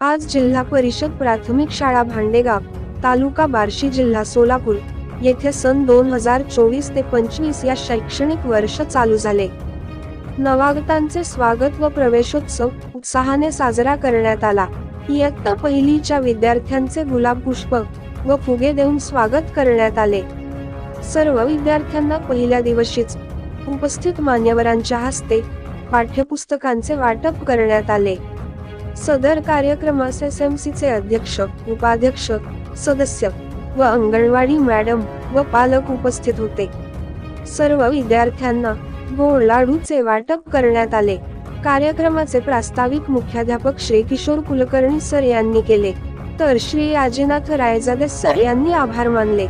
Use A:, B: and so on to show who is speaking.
A: आज जिल्हा परिषद प्राथमिक शाळा भांडेगाव तालुका बार्शी जिल्हा सोलापूर येथे सन दोन हजार चोवीस ते पंचवीस या शैक्षणिक वर्ष चालू झाले. नवागतांचे स्वागत व प्रवेशोत्सव उत्साहाने साजरा करण्यात आला. इयत्ता पहिलीच्या विद्यार्थ्यांचे गुलाब पुष्प व फुगे देऊन स्वागत करण्यात आले. सर्व विद्यार्थ्यांना पहिल्या दिवशीच उपस्थित मान्यवरांच्या हस्ते पाठ्यपुस्तकांचे वाटप करण्यात आले. सदर कार्यक्रमास एस एम चे अध्यक्ष उपाध्यक्ष सदस्य व अंगणवाडी मॅडम व पालक उपस्थित होते. सर्व विद्यार्थ्यांना गोड लाडूचे वाटप करण्यात आले. कार्यक्रमाचे प्रास्ताविक मुख्याध्यापक श्री किशोर कुलकर्णी सर यांनी केले. तर श्री राजेनाथ रायजादे सर यांनी आभार मानले.